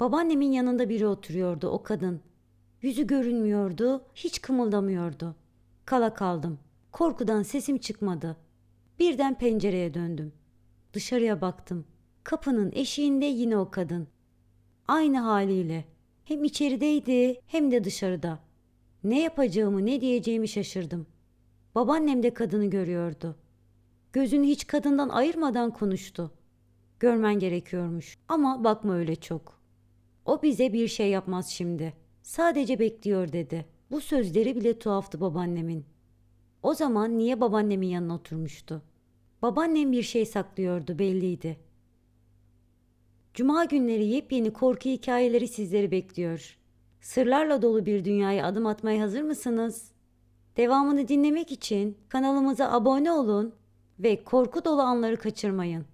Babaannemin yanında biri oturuyordu o kadın. Yüzü görünmüyordu, hiç kımıldamıyordu. Kala kaldım. Korkudan sesim çıkmadı. Birden pencereye döndüm. Dışarıya baktım. Kapının eşiğinde yine o kadın. Aynı haliyle. Hem içerideydi hem de dışarıda. Ne yapacağımı ne diyeceğimi şaşırdım. Babaannem de kadını görüyordu. Gözünü hiç kadından ayırmadan konuştu. Görmen gerekiyormuş ama bakma öyle çok. O bize bir şey yapmaz şimdi. Sadece bekliyor dedi. Bu sözleri bile tuhaftı babaannemin. O zaman niye babaannemin yanına oturmuştu? Babaannem bir şey saklıyordu belliydi. Cuma günleri yepyeni korku hikayeleri sizleri bekliyor. Sırlarla dolu bir dünyaya adım atmaya hazır mısınız? Devamını dinlemek için kanalımıza abone olun ve korku dolu anları kaçırmayın.